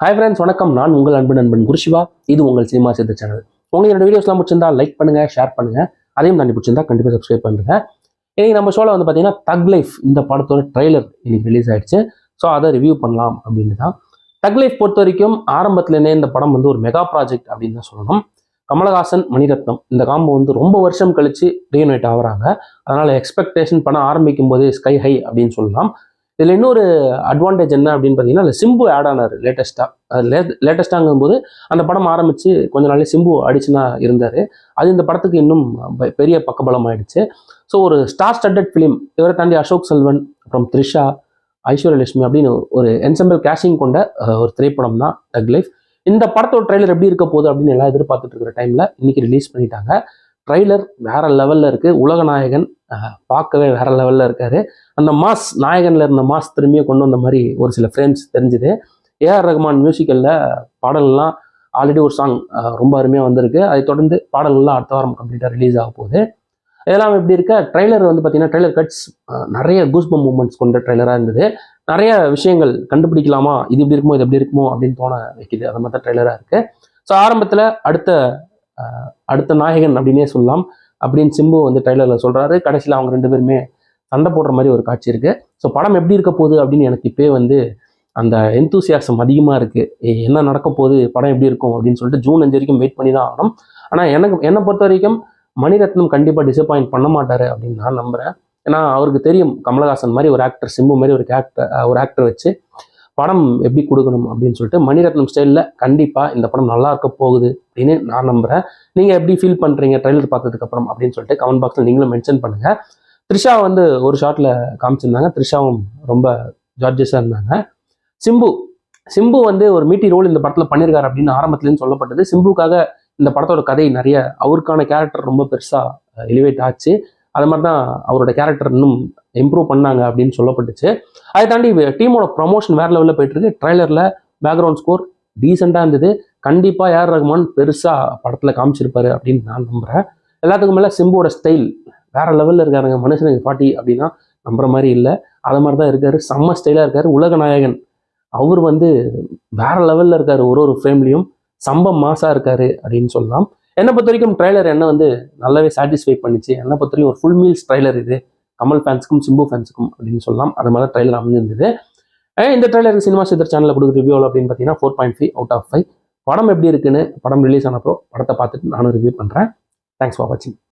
Hi friends வணக்கம். நான் உங்கள் அன்பு நண்பன் குருஷிவா. இது உங்கள் சினிமா சித்த சேனல். உங்களுக்கு என்னோட வீடியோஸ்லாம் பிடிச்சிருந்தா லைக் பண்ணுங்க ஷேர் பண்ணுங்க. அதையும் தாண்டி பிடிச்சிருந்தா கண்டிப்பாக சப்ஸ்கிரைப் பண்ணுங்க. இன்னைக்கு நம்ம ஷோவில் வந்து பார்த்தீங்கன்னா தக் லைஃப் இந்த படத்தோட ட்ரெய்லர் இன்னைக்கு ரிலீஸ் ஆயிடுச்சு. ஸோ அதை ரிவ்யூ பண்ணலாம் அப்படின்னு தான். தக் லைஃப் பொறுத்த வரைக்கும் ஆரம்பத்துலேருந்தே இந்த படம் வந்து ஒரு மெகா ப்ராஜெக்ட் அப்படின்னு தான் சொல்லணும். கமலஹாசன் மணிரத்னம் இந்த காம்போ வந்து ரொம்ப வருஷம் கழிச்சு ரீயூனைட் ஆகுறாங்க. அதனால எக்ஸ்பெக்டேஷன் பண்ண ஆரம்பிக்கும் போதே ஸ்கை ஹை அப்படின்னு சொல்லலாம். இதில் இன்னொரு அட்வான்டேஜ் என்ன அப்படின்னு பார்த்தீங்கன்னா அதில் சிம்பு ஆட் ஆனார் லேட்டஸ்ட்டாக லே லேட்டஸ்ட்டாங்கும் போது அந்த படம் ஆரம்பித்து கொஞ்ச நாளே சிம்பு அடிச்சுனா இருந்தார். அது இந்த படத்துக்கு இன்னும் பெ- பெரிய பக்கபலம் ஆயிடுச்சு ஸோ ஒரு ஸ்டார் ஸ்டட்டட் ஃபிலிம் இவரை தாண்டி அசோக் செல்வன் அப்புறம் த்ரிஷா ஐஸ்வர்யலட்சுமி அப்படின்னு ஒரு என்செம்பிள் கேஷிங் கொண்ட ஒரு திரைப்படம் தான் டக் லைஃப் இந்த படத்தோட ட்ரைலர் எப்படி இருக்க போகுது அப்படின்னு எல்லாம் எதிர்பார்த்துட்டு இருக்கிற டைமில் இன்னைக்கு ரிலீஸ் பண்ணிட்டாங்க. ட்ரைலர் வேற லெவலில் இருக்குது உலக நாயகன் பார்க்கவே வேற லெவலில் இருக்காரு. அந்த மாஸ் நாயகனில் இருந்த மாஸ் திரும்பியும் கொண்டு வந்த மாதிரி ஒரு சில ஃப்ரேம்ஸ் தெரிஞ்சுது. ஏஆர் ரஹ்மான் மியூசிக்கலில் பாடல்லாம் ஆல்ரெடி ஒரு சாங் ரொம்ப அருமையாக வந்திருக்கு. அதை தொடர்ந்து பாடல்கள்லாம் அடுத்த வாரம் கம்ப்ளீட்டாக ரிலீஸ் ஆக போகுது. இதெல்லாம் எப்படி இருக்க? ட்ரெய்லர் வந்து பார்த்தீங்கன்னா ட்ரெய்லர் கட்ஸ் நிறைய கூஸ்பம் மூமெண்ட்ஸ் கொண்ட ட்ரைலராக இருந்தது. நிறைய விஷயங்கள் கண்டுபிடிக்கலாமா? இது இப்படி இருக்குமோ இது எப்படி இருக்குமோ அப்படின்னு தோண வைக்குது. அதை மாதிரி தான் ட்ரெய்லராக இருக்குது ஸோ ஆரம்பத்தில் அடுத்த அடுத்த நாயகன் அப்படின்னே சொல்லலாம். அப்படின்னு சிம்பு வந்து ட்ரைலரில் சொல்கிறாரு கடைசியில் அவங்க ரெண்டு பேருமே சண்டை போடுற மாதிரி ஒரு காட்சி இருக்குது ஸோ படம் எப்படி இருக்க போகுது அப்படின்னு எனக்கு இப்போயே வந்து அந்த எந்தூசியாசம் அதிகமாக இருக்குது ஏய், என்ன நடக்க போகுது? படம் எப்படி இருக்கும்? அப்படின்னு சொல்லிட்டு ஜூன் அஞ்சு வரைக்கும் வெயிட் பண்ணி தான் ஆகணும். ஆனால் எனக்கு என்னை பொறுத்த வரைக்கும் மணிரத்னம் கண்டிப்பாக டிசப்பாயிண்ட் பண்ண மாட்டார் அப்படின்னு நான் நம்புகிறேன் ஏன்னா அவருக்கு தெரியும் கமலஹாசன் மாதிரி ஒரு ஆக்டர் சிம்பு மாதிரி ஒரு ஆக்டர் ஒரு ஆக்டர் வச்சு. படம் எப்படி கொடுக்கணும் அப்படின்னு சொல்லிட்டு மணிரத்னம் ஸ்டைலில் கண்டிப்பாக இந்த படம் நல்லா இருக்க போகுது அப்படின்னு நான் நம்புகிறேன் நீங்கள் எப்படி ஃபீல் பண்ணுறீங்க ட்ரெய்லர் பார்த்ததுக்கு அப்புறம் அப்படின்னு சொல்லிட்டு கமெண்ட் பாக்ஸில் நீங்களும் மென்ஷன் பண்ணுங்கள் த்ரிஷா வந்து ஒரு ஷாட்டில் காமிச்சிருந்தாங்க. த்ரிஷாவும் ரொம்ப ஜார்ஜஸாக இருந்தாங்க. சிம்பு சிம்பு வந்து ஒரு மீட்டி ரோல் இந்த படத்தில் பண்ணியிருக்காரு அப்படின்னு ஆரம்பத்துலேருந்து சொல்லப்பட்டது. சிம்புக்காக இந்த படத்தோட கதை நிறைய அவருக்கான கேரக்டர் ரொம்ப பெருசாக எலிவேட் ஆச்சு. அது மாதிரி தான் அவரோட கேரக்டர் இன்னும் இம்ப்ரூவ் பண்ணாங்க அப்படின்னு சொல்லப்பட்டுச்சு. அதை தாண்டி டீமோட ப்ரமோஷன் வேறு லெவலில் போயிட்டுருக்கு. ட்ரைலரில் பேக்ரவுண்ட் ஸ்கோர் டீசெண்டாக இருந்தது. கண்டிப்பாக ஏஆர் ரகுமான் பெருசாக படத்தில் காமிச்சிருப்பாரு அப்படின்னு நான் நம்புகிறேன் எல்லாத்துக்கும் மேலே சிம்புவோட ஸ்டைல் வேறு லெவலில் இருக்காருங்க மனுஷனுக்கு ஃபார்ட்டி அப்படின்னா நம்புற மாதிரி இல்லை. அது மாதிரி தான் இருக்கார். செம்ம ஸ்டைலாக இருக்கார். உலக நாயகன். அவர் வந்து வேற லெவலில் இருக்கார். ஒரு ஒரு ஃப்ரேம்லையும் சம்பம் மாசாக இருக்காரு அப்படின்னு சொல்லலாம். என்னை பொறுத்த வரைக்கும் ட்ரைலர் என்ன வந்து நல்லாவே சாட்டிஸ்ஃபை பண்ணிச்சு. என்னை பொறுத்த வரைக்கும் ஒரு ஃபுல் மீல்ஸ் ட்ரைலர் இது. கமல் ஃபேன்ஸுக்கும் சிம்பு ஃபேன்ஸுக்கும் அப்படின்னு சொல்லலாம். அது மாதிரி ட்ரைலர் அமைஞ்சிருந்தது. இந்த ட்ரைலருக்கு சினிமா சித்தர் சேனலில் கொடுக்குற ரிவ்யூ அப்படின்னு பார்த்தீங்கன்னா four point five out of five படம் எப்படி இருக்குன்னு படம் ரிலீஸ் ஆனப்போ படத்தை பார்த்துட்டு நானும் ரிவ்யூ பண்ணுறேன் தேங்க்ஸ் ஃபார் வாட்சிங்